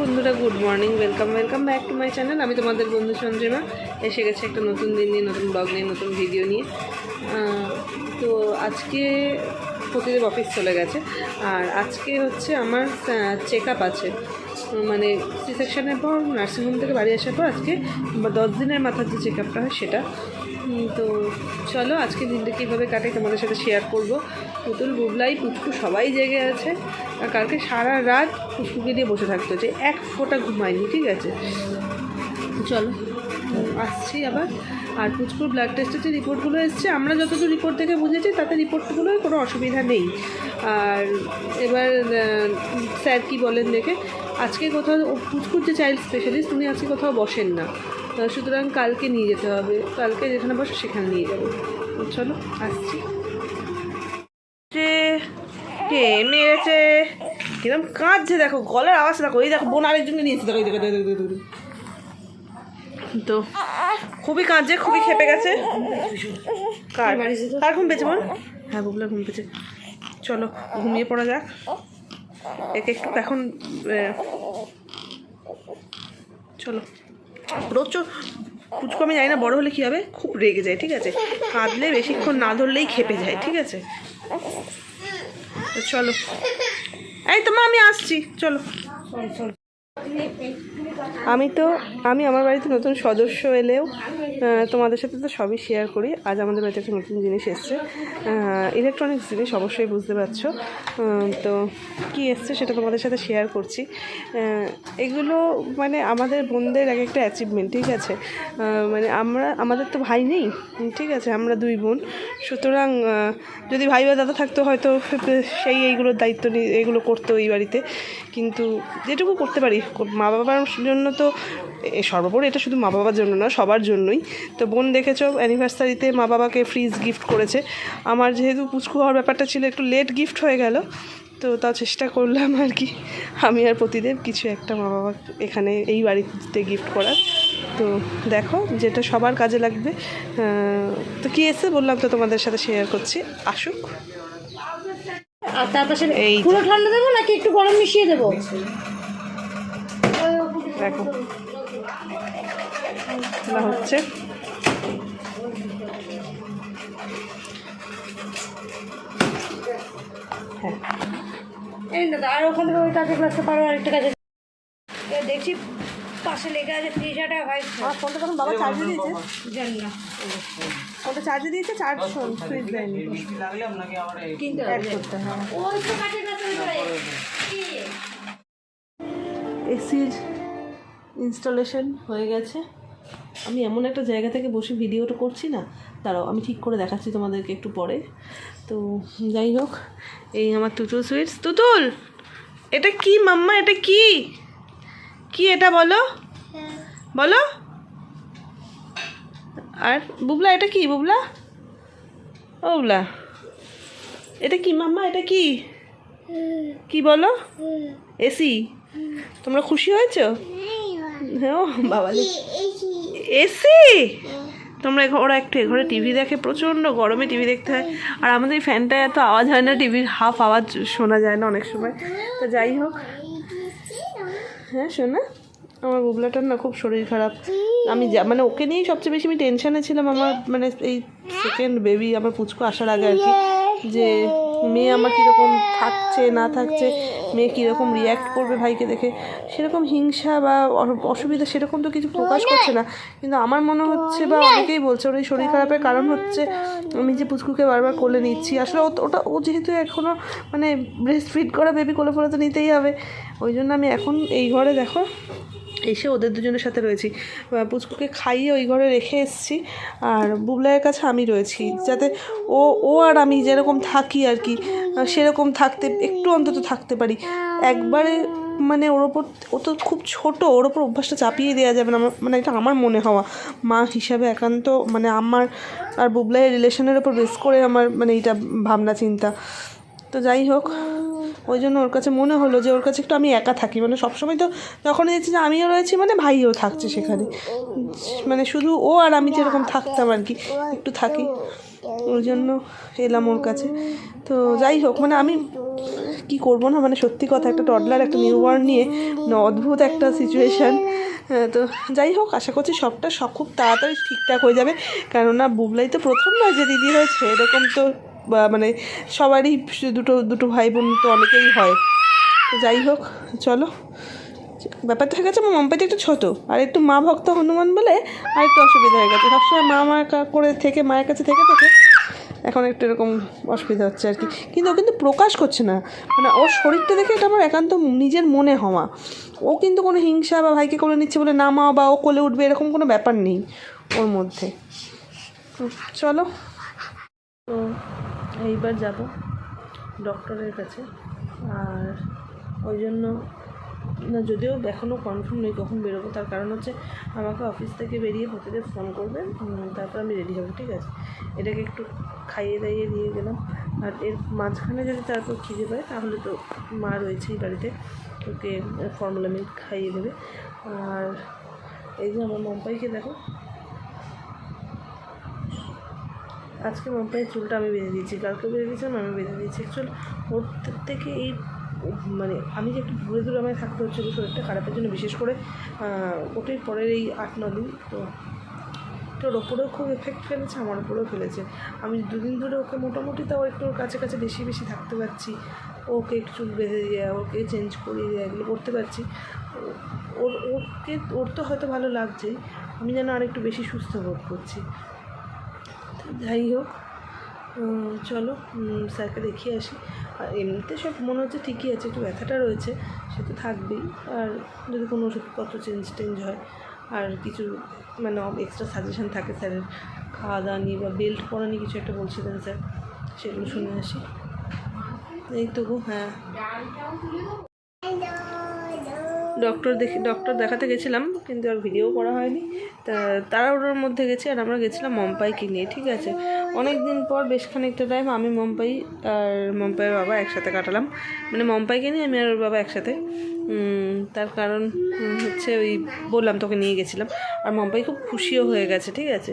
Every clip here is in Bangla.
বন্ধুরা good morning welcome welcome back to my channel আমি তোমাদের বন্ধু চন্দ্রিমা এসে গেছে একটা নতুন দিন নিয়ে, নতুন ব্লগ নিয়ে, নতুন ভিডিও নিয়ে। তো আজকে প্রতিদেব অফিস চলে গেছে। আর আজকে হচ্ছে আমার চেক আপ আছে। মানে সি সেকশনের পর নার্সিংহোম থেকে বাড়ি আসার পর আজকে দশ দিনের মাথার যে চেক আপটা হয় সেটা। তো চলো আজকে দিনটা কীভাবে কাটে তোমাদের সাথে শেয়ার করব। পুতুল, বুবলাই, পুচকু সবাই জেগে আছে। আর কালকে সারা রাত পুচকুকে দিয়ে বসে থাকতে হচ্ছে। এক ফোঁটা ঘুমায়নি, ঠিক আছে? চলো, আসছি আবার। আর পুচকুর ব্লাড টেস্টের যে রিপোর্টগুলো এসছে, আমরা যতদূর রিপোর্ট থেকে বুঝেছি, তাতে রিপোর্টগুলোয় কোনো অসুবিধা নেই। আর এবার স্যার কি বলেন দেখে? আজকে কোথাও পুচকুর যে চাইল্ড স্পেশালিস্ট উনি আজকে কোথাও বসেন না। সুতরাং কালকে নিয়ে যেতে হবে। কালকে যেখানে বসে সেখানে নিয়ে যাব। চলো আসছি। কে মেরেছে কিরম কাঁদছে দেখো গলার আওয়াজ দেখো এই দেখো বোন আরেকজনকে নিয়েছে। দেখো, দেখো, দেখো, দেখো। তো খুবই কাঁদছে খুবই খেপে গেছে। কার? কার ঘুম পেয়েছে বোন? হ্যাঁ বুবলা ঘুম পেয়েছে। চলো ঘুমিয়ে পড়া যাক। একে একটু এখন চলো। প্রচুর খুচকো, আমি জানি না, বড়ো হলে কী হবে? খুব রেগে যায়, ঠিক আছে? কাঁদলে বেশিক্ষণ না ধরলেই খেপে যায়, ঠিক আছে? চলো। এই তোমা আমি আসছি। চলো চলো। আমি তো, আমি আমার বাড়িতে নতুন সদস্য এলেও তোমাদের সাথে তো সবই শেয়ার করি। আজ আমাদের বাড়িতে একটা নতুন জিনিস এসছে। ইলেকট্রনিক্স জিনিস অবশ্যই বুঝতে পারছ। তো কি এসছে সেটা তোমাদের সাথে শেয়ার করছি। এগুলো মানে আমাদের বোনদের এক একটা অ্যাচিভমেন্ট ঠিক আছে? মানে আমরা, আমাদের তো ভাই নেই, ঠিক আছে? আমরা দুই বোন। সুতরাং যদি ভাই বা দাদা থাকতো হয়তো সেই এইগুলোর দায়িত্ব নিয়ে এগুলো করতো এই বাড়িতে। কিন্তু যেটুকু করতে পারি মা বাবার জন্য তো সর্বোপরি এটা শুধু মা বাবার জন্য না সবার জন্যই। তো বোন দেখেছ অ্যানিভার্সারিতে মা বাবাকে ফ্রিজ গিফট করেছে। আমার যেহেতু পুচকু হওয়ার ব্যাপারটা ছিল একটু লেট গিফট হয়ে গেল। তো তা চেষ্টা করলাম আর কি। আমি আর প্রতিদেব কিছু একটা মা বাবা এখানে এই বাড়িতে গিফট করার। তো দেখো যেটা সবার কাজে লাগবে। তো কী এসে বললাম তো তোমাদের সাথে শেয়ার করছি। আসুক। আর তার পাশে এই পুরো ঠান্ডা দেবো নাকি একটু গরম মিশিয়ে দেবো? দেখো। না হচ্ছে। হ্যাঁ। এই দাদা আর ওখান থেকে ওই কাছে গ্লাসটা পারো আরেকটা এ দেখছি পাশে লেগে আছে ফ্রিজারটা ভাই আমার ফোনটা তখন বাবা চার্জে দিয়েছে? জানি না ফোনটা চার্জে দিয়েছে চার্জ সুইচ দেয়নি। কিনতে হবে। করতে কি? এসির ইনস্টলেশন হয়ে গেছে। আমি এমন একটা জায়গা থেকে বসে ভিডিওটা করছি না দাঁড়াও আমি ঠিক করে দেখাচ্ছি তোমাদেরকে একটু পরে। তো যাই হোক এই আমার তুতুল সুইটস তুতুল এটা কি মাম্মা এটা কি? কি এটা বলো? বলো? আর বুবলা এটা কি বুবলা? ও বুবলা এটা কি মাম্মা এটা কি? কি বলো? এসি। তোমরা খুশি হয়েছো? হ্যাঁ এসি? তোমরা ওরা একটু ঘরে টিভি দেখে, প্রচণ্ড গরমে টিভি দেখতে হয়। আর আমাদের এই ফ্যানটা এত আওয়াজ হয় না, টিভির হাফ আওয়াজ শোনা যায় না অনেক সময়। তো যাই হোক। হ্যাঁ শোনা। আমার বুবলাটার না খুব শরীর খারাপ। আমি মানে ওকে নিয়েই সবচেয়ে বেশি আমি টেনশানে ছিলাম আমার মানে এই সেকেন্ড বেবি আমার পুচকু আসার আগে আর কি, যে মেয়ে আমার কীরকম থাকছে, না থাকছে, মেয়ে কীরকম রিয়্যাক্ট করবে ভাইকে দেখে, সেরকম হিংসা বা অসুবিধা সেরকম তো কিছু প্রকাশ করছে না। কিন্তু আমার মনে হচ্ছে বা অনেকেই বলছে, ওর এই শরীর খারাপের কারণ হচ্ছে আমি যে পুচকুকে বারবার কোলে নিচ্ছি, আসলে ওটা, ও যেহেতু এখনও মানে ব্রেস্ট ফিড করা বেবি কোলে ফোলে তো নিতেই হবে, ওই জন্য আমি এখন এই ঘরে, দেখো এসে ওদের দুজনের সাথে রয়েছি। পুচকুকে খাইয়ে ওই ঘরে রেখে এসেছি। আর বুবলাইয়ের কাছে আমি রয়েছি। যাতে ও ও আর আমি যেরকম থাকি আর কি সেরকম থাকতে, একটু অন্তত থাকতে পারি। একবারে মানে ওর ওপর, ও তো খুব ছোট, ওর ওপর অভ্যাসটা চাপিয়ে দেওয়া যাবে না মানে এটা আমার মনে হওয়া। মা হিসাবে একান্ত মানে আমার আর বুবলাইয়ের রিলেশনের ওপর বেস করে আমার মানে এইটা ভাবনা, চিন্তা। তো যাই হোক ওই জন্য ওর কাছে মনে হলো যে ওর কাছে একটু আমি একা থাকি। মানে সবসময় তো যখন দেখছি যে আমিও রয়েছি মানে ভাইও থাকছে সেখানে। মানে শুধু ও আর আমি যেরকম থাকতাম আর কি, একটু থাকি। ওই জন্য এলাম ওর কাছে। তো যাই হোক মানে আমি কি করব না? মানে সত্যি কথা, একটা টডলার একটা নিউবর্ন নিয়ে অদ্ভুত একটা সিচুয়েশান তো যাই হোক, আশা করছি সবটা সব খুব তাড়াতাড়ি ঠিকঠাক হয়ে যাবে। কেননা বুবলাই তো প্রথম নয় যে দিদি হয়েছে, এরকম তো মানে সবারই দুটো দুটো ভাই বোন তো অনেকেই হয়। তো যাই হোক, চলো। ব্যাপারটা হয়ে গেছে আমার মাম্পাইতে একটু ছোটো। আর একটু মা ভক্ত হনুমান বলে আর একটু অসুবিধা হয়ে গেছে। সবসময় মা কা- করে থেকে, মায়ের কাছে থেকে থেকে এখন একটু এরকম অসুবিধা হচ্ছে আর কি। কিন্তু ও কিন্তু প্রকাশ করছে না। মানে ওর শরীরটা দেখে এটা আমার একান্ত নিজের মনে হওয়া। ও কিন্তু কোনো হিংসা বা ভাইকে কোলে নিচ্ছে বলে নামাও বা ও কোলে উঠবে, এরকম কোনো ব্যাপার নেই ওর মধ্যে। চলো। তো এইবার যাব ডক্টরের কাছে। আর ওই জন্য না, যদিও এখনও কনফার্ম নেই কখন বেরোবো, তার কারণ হচ্ছে আমাকে অফিস থেকে বেরিয়ে হোটেলে ফোন করবেন তারপর আমি রেডি হব, ঠিক আছে? এটাকে একটু খাইয়ে দাইয়ে দিয়ে গেলাম। আর এর মাঝখানে যদি তারপর খিদে পায়, তাহলে তো মা রয়েছেই বাড়িতে, ওকে ফর্মুলা মিল্ক খাইয়ে দেবে। আর এই যে আমার মম্পাইকে দেখো আজকে মাম্পাইয়ের চুলটা আমি বেঁধে দিয়েছি, কালকে বেঁধে দিয়েছিলাম, আমি বেঁধে দিয়েছি। অ্যাকচুয়াল ওর থেকে এই মানে আমি যে একটু দূরে দূরে আমায় থাকতে হচ্ছিল শরীরটা খারাপের জন্য বিশেষ করে ওটির পরের এই আট ন দিন, তো তোর ওপরেও খুব এফেক্ট ফেলেছে, আমার ওপরেও ফেলেছে। আমি দুদিন ধরে ওকে মোটামুটি তাও একটু ওর কাছে কাছে বেশি বেশি থাকতে পারছি। ওকে একটু চুল বেঁধে দেওয়া ওকে চেঞ্জ করিয়ে দেওয়া এগুলো করতে পারছি। ওর, ওকে, ওর তো হয়তো ভালো লাগছেই, আমি যেন আর একটু বেশি সুস্থ বোধ করছি। যাই হোক চলো স্যারকে দেখিয়ে আসি। আর এমনিতে সব মনে হচ্ছে ঠিকই আছে, একটু ব্যথাটা রয়েছে, সে তো থাকবেই। আর যদি কোনো ওষুধপত্র চেঞ্জ টেঞ্জ হয়, আর কিছু মানে এক্সট্রা সাজেশন থাকে স্যারের খাওয়া দাওয়া নিয়ে বা বেল্ট পরা নিয়ে কিছু একটা বলছিলেন স্যার, সেগুলো শুনে আসি। এই তো গো হ্যাঁ। ডক্টর দেখি ডক্টর দেখাতে গেছিলাম, কিন্তু আর ভিডিও করা হয়নি। তা, তাড়াহুড়োর মধ্যে গেছি আর আমরা গেছিলাম মম্পাইকে নিয়ে, ঠিক আছে? অনেক দিন পর বেশ খানিকটা টাইম আমি মম্পাই আর মম্পাইয়ের বাবা একসাথে কাটালাম। মানে মম্পাইকে নিয়ে আমি আর ওর বাবা একসাথে। তার কারণ হচ্ছে ওই বললাম তোকে নিয়ে গেছিলাম। আর মম্পাই খুব খুশিও হয়ে গেছে, ঠিক আছে?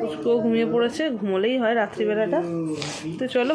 পুষ্পও ঘুমিয়ে পড়েছে, ঘুমোলেই হয় রাত্রিবেলাটা। তো চলো